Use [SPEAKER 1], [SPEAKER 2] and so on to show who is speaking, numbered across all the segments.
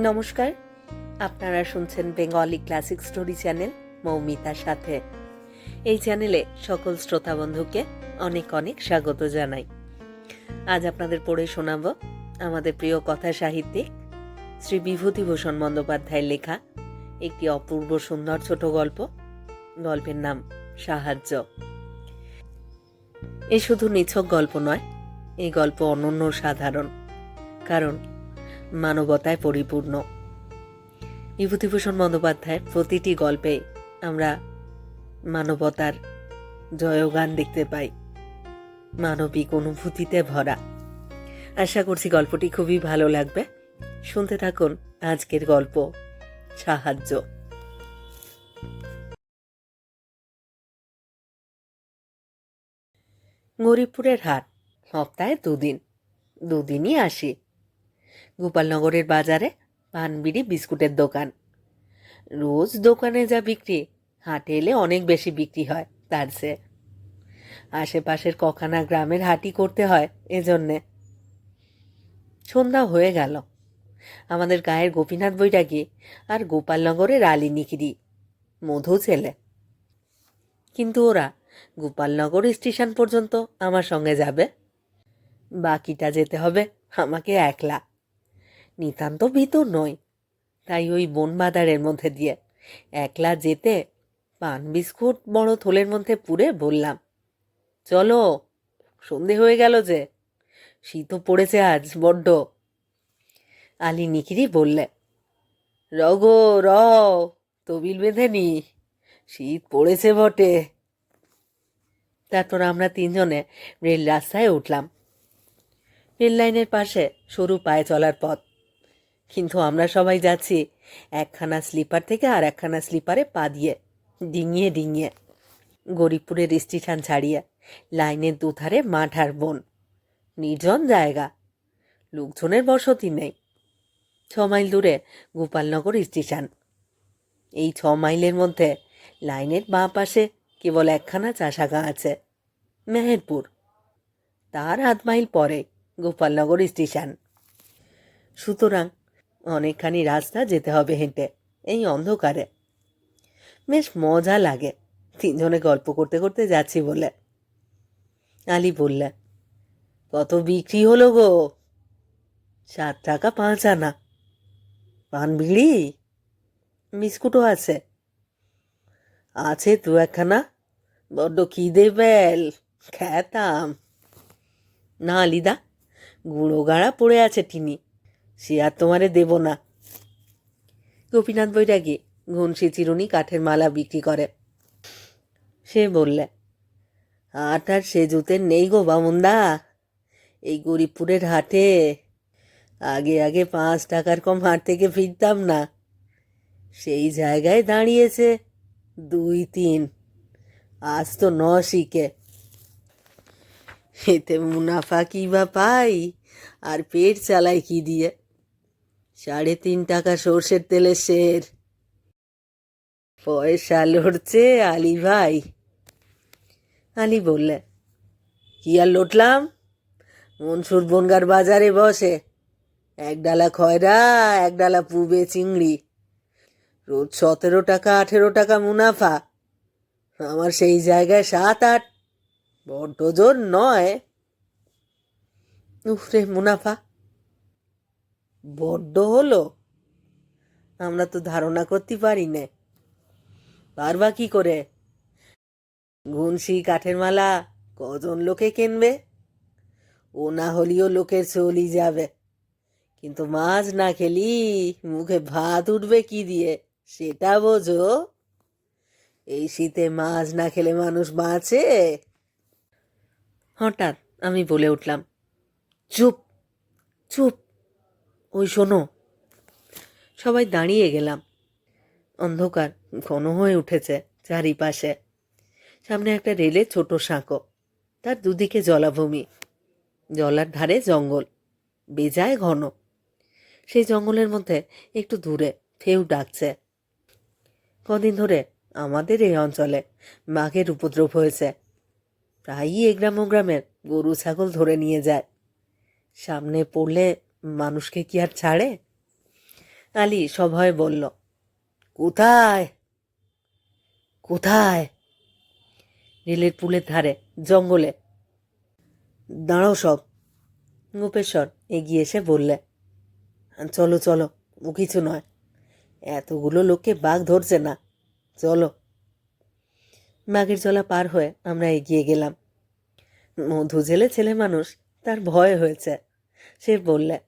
[SPEAKER 1] নমস্কার। আপনারা শুনছেন বেঙ্গলি ক্লাসিক স্টোরি চ্যানেল মৌমিতার সাথে। এই চ্যানেলে সকল শ্রোতা বন্ধুকে অনেক অনেক স্বাগত জানাই। আজ আপনাদের পড়ে শোনাব আমাদের প্রিয় কথা সাহিত্যিক শ্রী বিভূতিভূষণ বন্দ্যোপাধ্যায়ের লেখা একটি অপূর্ব সুন্দর ছোট গল্প। গল্পের নাম সাহায্য। এ শুধু নিছক গল্প নয় এই গল্প অনন্য সাধারণ। কারণ মানবতায় পরিপূর্ণ। বিভূতিভূষণ বন্দ্যোপাধ্যায়ের প্রতিটি গল্পে আমরা মানবতার জয়গান দেখতে পাই। মানবিক অনুভূতিতে ভরা। আশা করছি গল্পটি খুবই ভালো লাগবে। শুনতে থাকুন আজকের গল্প, সাহায্য। গরিবপুরের হাট, সপ্তাহে দুদিন। দুদিনই আসি। গোপালনগরের বাজারে পানবিড়ি বিস্কুটের দোকান। রোজ দোকানে যা বিক্রি, হাটে এলে অনেক বেশি বিক্রি হয় তার সে আশেপাশের কখানা গ্রামের হাটি করতে হয় এজন্যে। সন্ধ্যা হয়ে গেল। আমাদের গায়ের গোপীনাথ বইটা বৈরাগী আর গোপালনগরের আলী নিকিরি মধু ছেলে। কিন্তু ওরা গোপালনগর স্টেশন পর্যন্ত আমার সঙ্গে যাবে। বাকিটা যেতে হবে আমাকে একলা। নিতান্ত ভিতর নই। তাই ওই বন বাদারের মধ্যে দিয়ে একলা যেতে পান বিস্কুট বড় থলের মধ্যে পুরে বললাম, চলো, সন্ধে হয়ে গেল যে শীতও পড়েছে আজ বড্ড। আলি নিকিরি বললে রগো র তবিল বেঁধে নি, শীত পড়েছে বটে। তারপর আমরা তিনজনে রেল রাস্তায় উঠলাম। রেল লাইনের পাশে সরু পায়ে চলার পথ। কিন্তু আমরা সবাই যাচ্ছি। একখানা স্লিপার থেকে আর একখানা স্লিপারে পা দিয়ে, ডিঙিয়ে ডিঙিয়ে। গরিবপুরের স্টেশন ছাড়িয়ে, লাইনের দুধারে মাঠ আর বন। নির্জন জায়গা। লোকজনের বসতি নেই। ছ মাইল দূরে গোপালনগর স্টেশন। এই ছ মাইলের মধ্যে লাইনের বাঁ পাশে কেবল একখানা চাষাগা আছে, মেহেরপুর। তার আধ মাইল পরে গোপালনগর স্টেশন। সুতরাং অনেকখানি রাস্তা যেতে হবে হেঁটে, এই অন্ধকারে। বেশ মজা লাগে, তিনজনে গল্প করতে করতে যাচ্ছি বলে। আলী বললে, কত বিক্রি হলো গো? সাত টাকা পাঁচ আনা। পান বিড়ি? বিস্কুটও আছে। আছে দু একখানা। বড্ড খিদে বেল খেতাম। না আলিদা, গুঁড়ো গাড়া পড়ে আছে টিনি। সে আর তোমারে দেব না। গোপীনাথ বৈরাগী ঘুনসি চিরুনি কাঠের মালা বিক্রি করে। সে বললে আট আর সে জুতের নেই গো বামুন্দা। এই গরিবপুরের হাটে আগে আগে পাঁচ টাকার কম হাট থেকে ফিরতাম না। সেই জায়গায় দাঁড়িয়েছে দুই তিন, আজ তো ন শিখে এতে মুনাফা কি বা পাই? আর পেট চালাই কি দিয়ে? সাড়ে তিন টাকা সর্ষের তেলের শের পয়সা লড়ছে আলি ভাই। আলি বললে, কি আর লুটলাম? মনসুর বনগার বাজারে বসে। এক ডালা খয়রা, এক ডালা পুবে চিংড়ি। রোজ সতেরো টাকা, আঠেরো টাকা মুনাফা। আমার সেই জায়গায় সাত আট, বড্ড জোর নয়। উফরে, মুনাফা। বড্ড হলো। আমরা তো ধারণা করতে পারি না। পারবা কি করে? ঘুনসি কাঠের মালা কজন লোকে কিনবে? ও না হলেও লোকের চলি যাবে। কিন্তু মাছ না খেলি মুখে ভাত উঠবে কি দিয়ে, সেটা বোঝো। এই শীতে মাছ না খেলে মানুষ বাঁচে? হঠাৎ আমি বলে উঠলাম, চুপ চুপ ওই শোনো। সবাই দাঁড়িয়ে গেলাম। অন্ধকার, ঘন হয়ে উঠেছে চারিপাশে। সামনে একটা রেলে ছোট সাঁকো। তার দুদিকে জলাভূমি। জলার ধারে জঙ্গল। বেজায় ঘন। সেই জঙ্গলের মধ্যে একটু দূরে ফেউ ডাকছে। কদিন ধরে আমাদের এই অঞ্চলে বাঘের উপদ্রব হয়েছে। প্রায়ই এ গ্রাম ও গ্রামের গরু ছাগল ধরে নিয়ে যায়। সামনে পড়লে মানুষকে কি আর ছাড়ে? আলী সভয়ে বলল, কোথায়? কোথায়? রেলের পুলের ধারে, জঙ্গলে। দাঁড়াও সব। গোপেশ্বর এগিয়ে এসে বললে, চলো চলো, ও কিছু নয়। এতগুলো লোককে বাঘ ধরছে না। চলো। বাঘের চলা পার হয়ে আমরা এগিয়ে গেলাম। মধু জেলে ছেলে মানুষ তার ভয় হয়েছে। সে বললে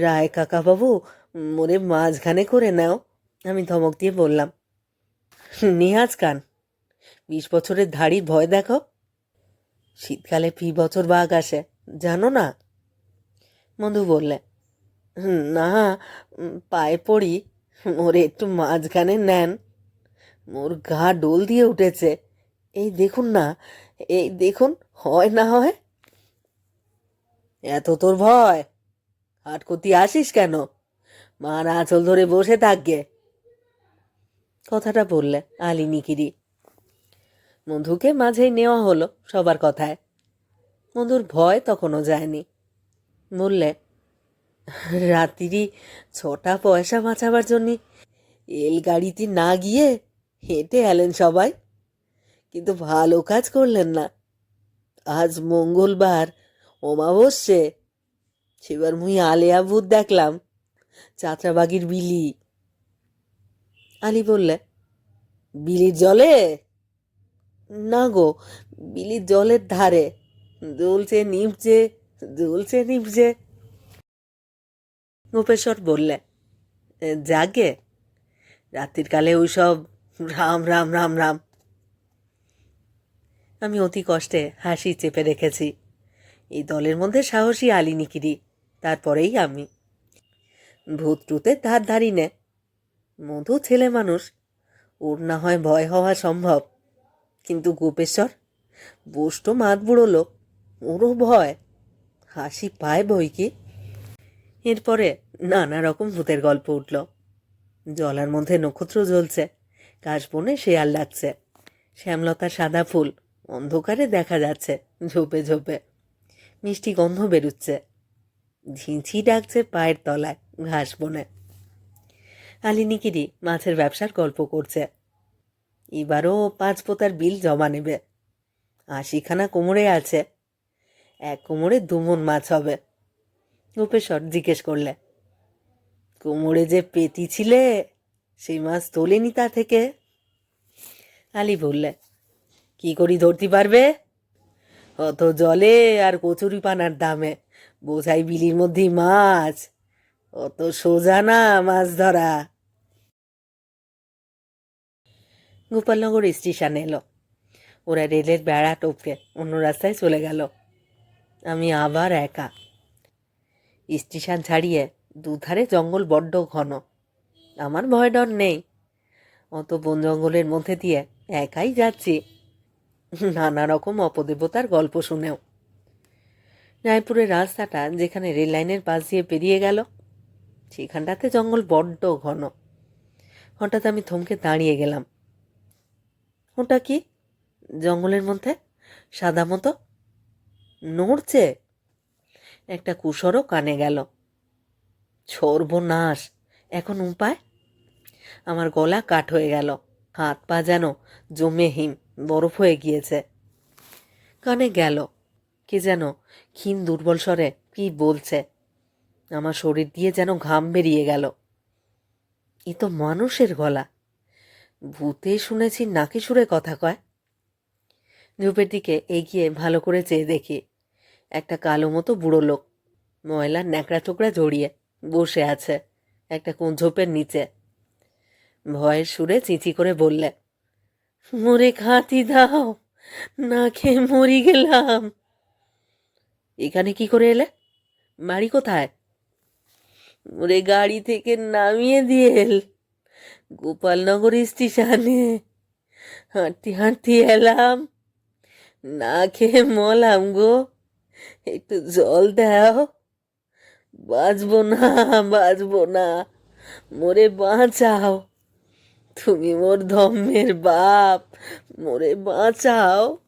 [SPEAKER 1] রায় কাকাবাবু মোরে মাঝখানে করে নাও আমি ধমক দিয়ে বললাম। নিহাজ খান বিশ বছরের ধাড়ির ভয় দেখো। শীতকালে ফি বছর বাঘ আসে জানো না? মধু বললে "হুম, না পায়ে পড়ি ওরে একটু মাঝখানে নেন। মোর গা ডোল দিয়ে উঠেছে। এই দেখুন না এই দেখুন হয় না হয়? এত তোর ভয়? হাট করতে আসিস কেন? মার আঁচল ধরে বসে থাকবে কথাটা বললে আলী নিকিরি মধুকে মাঝেই নেওয়া হলো সবার কথায়। মধুর ভয় তখনও যায়নি। বললে রাত্রি ছটা পয়সা বাঁচাবার জন্য এল গাড়িতে না গিয়ে হেঁটে এলেন সবাই। কিন্তু ভালো কাজ করলেন না। আজ মঙ্গলবার, অমাবস্যে সেবার মুই আলেয়া ভূত দেখলাম। চাত্রাবাগির বিলি। আলি বললে, বিলির জলে? না গো, বিলির জলের ধারে। দুলছে নিপছে দুলছে নিপছে গোপেশ্বর বললে জাগে রাত্রির কালে ওইসব রাম রাম রাম রাম। আমি অতি কষ্টে হাসি চেপে রেখেছি। এই দলের মধ্যে সাহসী আলী নিকিরি। তারপরেই আমি। ভূত টুতে ধার ধারি নে। মধু ছেলে মানুষ। ওর না হয় ভয় হওয়া সম্ভব। কিন্তু গোপেশ্বর বুষ্ট মাত বুড়ো লোক, ওরও ভয়। হাসি পায় বই কি? এরপরে নানা রকম ভূতের গল্প উঠল। জলার মধ্যে নক্ষত্র জ্বলছে। কাশবনে শেয়াল লাগছে শ্যামলতার সাদা ফুল অন্ধকারে দেখা যাচ্ছে ঝোপে ঝোপে। মিষ্টি গন্ধ বেরুচ্ছে। ঝিঁঝি ডাকছে পায়ের তলায়, ঘাস বনে। আলিনিকিরি মাছের ব্যবসার গল্প করছে। এবারও পাঁচ পোতার বিল জমা নেবে। আশিখানা কোমরে আছে। এক কোমরে দুমন মাছ হবে। গোপেশ্বর জিজ্ঞেস করলে, কোমরে যে পেতি ছিলে, সেই মাছ তোলেনি তা থেকে? আলী বললে, কি করি ধরতে পারবে? অত জলে আর কচুরি পানার দামে বোঝাই বিলির মধ্যেই মাছ। অত সোজা না মাছ ধরা। গোপালনগর স্টেশন এলো। ওরা রেলের বেড়া টপকে অন্য রাস্তায় চলে গেল। আমি আবার একা। স্টেশন ছাড়িয়ে দুধারে জঙ্গল বড্ড ঘন। আমার ভয় ডর নেই। অত বন জঙ্গলের মধ্যে দিয়ে একাই যাচ্ছি। নানা রকম অপদেবতার গল্প শুনেও। রায়পুরের রাস্তাটা যেখানে রেল লাইনের পাশ দিয়ে পেরিয়ে গেল, সেখানটাতে জঙ্গল বড্ড ঘন। হঠাৎ আমি থমকে দাঁড়িয়ে গেলাম। ওটা কি জঙ্গলের মধ্যে? সাদা মতো? নড়ছে? একটা কুসরও কানে গেল। সর্বনাশ! এখন উপায়? আমার গলা কাঠ হয়ে গেল। হাত পা যেন জমে হিম বরফ হয়ে গিয়েছে। কানে গেল। কে যেন ক্ষীণ দুর্বল স্বরে কি বলছে? আমার শরীর দিয়ে যেন ঘাম বেরিয়ে গেল। এ তো মানুষের গলা। ভূতে শুনেছি নাকি সুরে কথা কয়। ঝোপের দিকে এগিয়ে ভালো করে চেয়ে দেখি, একটা কালো মতো বুড়ো লোক, ময়লা ন্যাকড়া টোকরা জড়িয়ে বসে আছে, একটা ঝোপের নিচে। ভয়ের সুরে চিঁচি করে বললে, মরে খাতি দাও, না খেয়ে মরি গেলাম। এখানে কি করে এলে? বাড়ি কোথায়? ওরে গাড়ি থেকে নামিয়ে দিয়ে এল। গোপালনগর স্টেশনে। হাঁটতে হাঁটতে এলাম। না খেয়ে মলাম গো। একটু জল দাও। বাঁচবো না বাঁচবো না। মোরে বাঁচাও। তুমি মোর ধম্মের বাপ। মোরে বাঁচাও।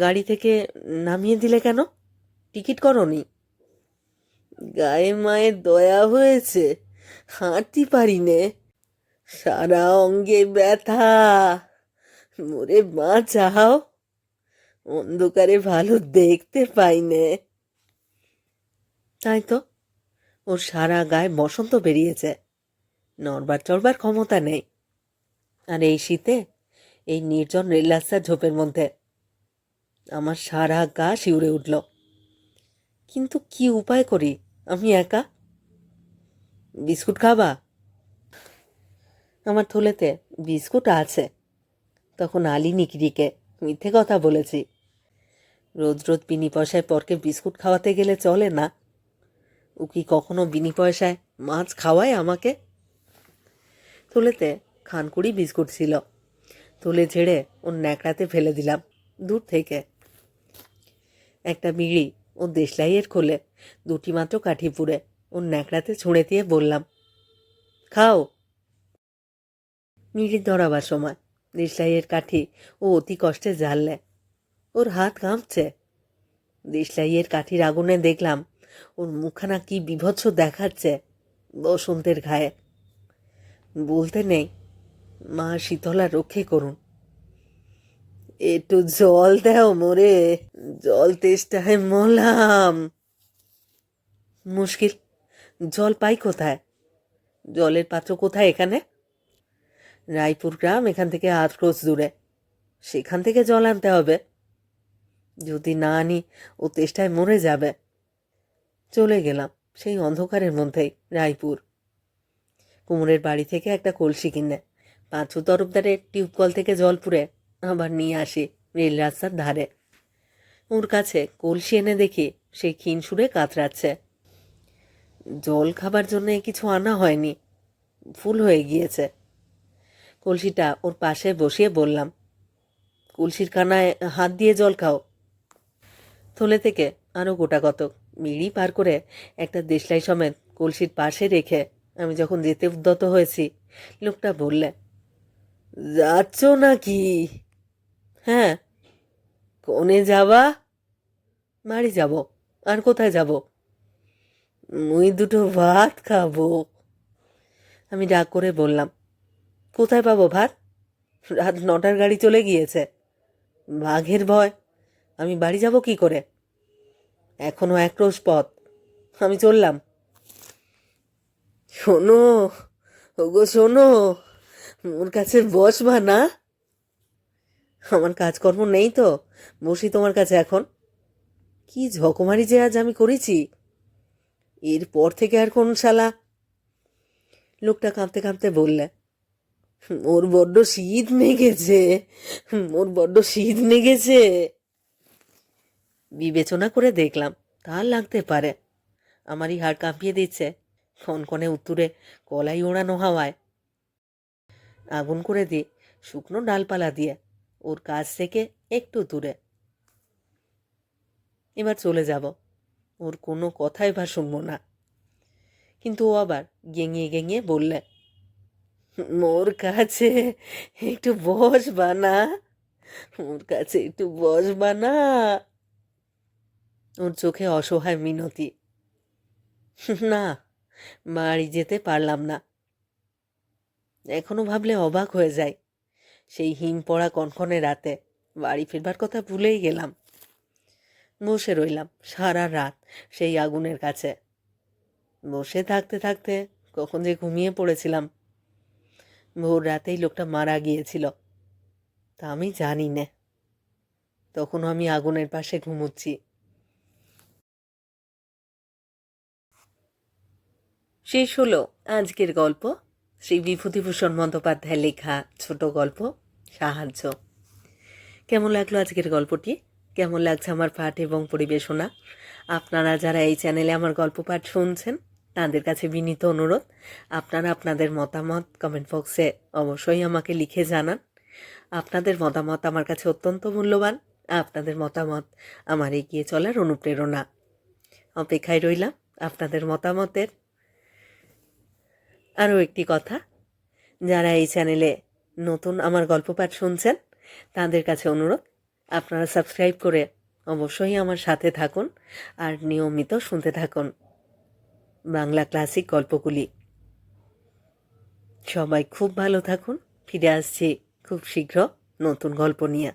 [SPEAKER 1] গাড়ি থেকে নামিয়ে দিলে কেন? টিকিট করনি। গায়ে মায়ের দয়া হয়েছে, হাঁটতে পারি নে সারা অঙ্গে ব্যথা। মোরে বাঁচাও অন্ধকারে ভালো দেখতে পাই নে তাই তো, ওর সারা গায়ে বসন্ত বেরিয়েছে। নড়বার চড়বার ক্ষমতা নেই। আর এই শীতে, এই নির্জন রেল রাস্তার ঝোপের মধ্যে আমার সারা গা শিউরে উঠল। কিন্তু কি উপায় করি? আমি একা? বিস্কুট খাবা? আমার থলেতে বিস্কুট আছে। তখন আলি নিকিরিকে মিথ্যে কথা বলেছি। রোজ রোজ বিনি পয়সায় পরকে বিস্কুট খাওয়াতে গেলে চলে না। ও কি কখনো বিনি পয়সায় মাছ খাওয়ায় আমাকে? থলেতে খানকুড়ি বিস্কুট ছিল। তুলে ঝেড়ে ওর ন্যাকড়াতে ফেলে দিলাম। দূর থেকে। একটা বিড়ি ও দেশলাইয়ের খোলে দুটি মাত্র কাঠি পুড়ে ওর ন্যাকড়াতে ছুঁড়ে দিয়ে বললাম, খাও। মিড়ি ধরাবার সময়। দেশলাইয়ের কাঠি ও অতি কষ্টে জ্বাললে। ওর হাত কাঁপছে। দেশলাইয়ের কাঠির আগুনে দেখলাম ওর মুখানা কি বিভৎস দেখাচ্ছে বসন্তের ঘায়ে। বলতে নেই, মা শীতলা রক্ষে করুন। একটু জল দাও মোরে, জল তেষ্টায় মলাম। মুশকিল, জল পাই কোথায়? জলের পাত্র কোথায় এখানে? রায়পুর গ্রাম, এখান থেকে আট ক্রোশ দূরে। সেখান থেকে জল আনতে হবে। যদি না আনি, ও তেষ্টায় মরে যাবে। চলে গেলাম সেই অন্ধকারের মধ্যেই, রায়পুর। কুমোরের বাড়ি থেকে একটা কলসি কিনে, পাঁচু তরফদারের টিউবকল থেকে জল পুড়ে আবার নিয়ে আসি রেল রাস্তার ধারে। ওর কাছে কলসি এনে দেখি সে ক্ষীণ সুরে কাতরাচ্ছে। জল খাবার জন্য কিছু আনা হয়নি, ফুল হয়ে গিয়েছে। কলসিটা ওর পাশে বসিয়ে বললাম, কলসির কানায় হাত দিয়ে জল খাও। থলে থেকে আরও গোটা কতক মিড়ি পার করে একটা দেশলাই সমেত কলসির পাশে রেখে আমি যখন যেতে উদ্যত হয়েছি, লোকটা বললে, যাচ্ছ নাকি? হ্যাঁ। কোনে যাবা? বাড়ি যাব। আর কোথায় যাব? মুই দুটো ভাত খাব। আমি ডাক করে বললাম, কোথায় পাবো ভাত? রাত নটার গাড়ি চলে গিয়েছে। বাঘের ভয়। আমি বাড়ি যাব কি করে? এখনও এক রোজ পথ। আমি চললাম। শোনো, ওগো শোনো ওর কাছে বসবা না। আমার কাজকর্ম নেই তো। বসি তোমার কাছে এখন। কি ঝকমারি যে আজ আমি করেছি। এরপর থেকে আর কোন শালা। লোকটা কাঁপতে কাঁপতে বললে, ওর বড্ড শীত নেগেছে। ওর বড্ড শীত নেগেছে। বিবেচনা করে দেখলাম, তার লাগতে পারে। আমারই হাড় কাঁপিয়ে দিচ্ছে, কনকনে উত্তরে কলাই ওড়ানো হাওয়ায়। আগুন করে দিই, শুকনো ডালপালা দিয়ে। ওর কাছ থেকে একটু দূরে। এবার চলে যাব। ওর কোনো কথাই বা শুনব না। কিন্তু ও আবার গেঙিয়ে গেঙিয়ে বললে, মোর কাছে একটু বসবা না? ওর কাছে একটু বসবা বানা ওর চোখে অসহায় মিনতি। না, বাড়ি যেতে পারলাম না। এখনও ভাবলে অবাক হয়ে যায়। সেই হিম পড়া কনকনে রাতে। বাড়ি ফিরবার কথা ভুলেই গেলাম। বসে রইলাম সারা রাত সেই আগুনের কাছে। বসে থাকতে থাকতে কখন যে ঘুমিয়ে পড়েছিলাম। ভোর রাতেই লোকটা মারা গিয়েছিল। তা আমি জানি না। তখন আমি আগুনের পাশে ঘুমোচ্ছি। শেষ হলো আজকের গল্প। শ্রী বিভূতিভূষণ বন্দ্যোপাধ্যায়ের লেখা ছোট গল্প, সাহায্য। কেমন লাগল আজকের গল্পটি? কেমন লাগছে আমার পাঠ এবং পরিবেশনা? আপনারা যারা এই চ্যানেলে আমার গল্প পাঠ শুনছেন, তাদের কাছে বিনীত অনুরোধ, আপনারা আপনাদের মতামত কমেন্ট বক্সে অবশ্যই আমাকে লিখে জানান। আপনাদের মতামত আমার কাছে অত্যন্ত মূল্যবান। আপনাদের মতামত আমার এগিয়ে চলার অনুপ্রেরণা। অপেক্ষায় রইলাম আপনাদের মতামতের আরও একটি কথা। যারা এই চ্যানেলে নতুন আমার গল্প পাঠ শুনছেন, তাদের কাছে অনুরোধ, আপনারা সাবস্ক্রাইব করে অবশ্যই আমার সাথে থাকুন আর নিয়মিত শুনতে থাকুন বাংলা ক্লাসিক গল্পগুলি। সবাই খুব ভালো থাকুন, ফিরে আসছি খুব শীঘ্র নতুন গল্প নিয়ে।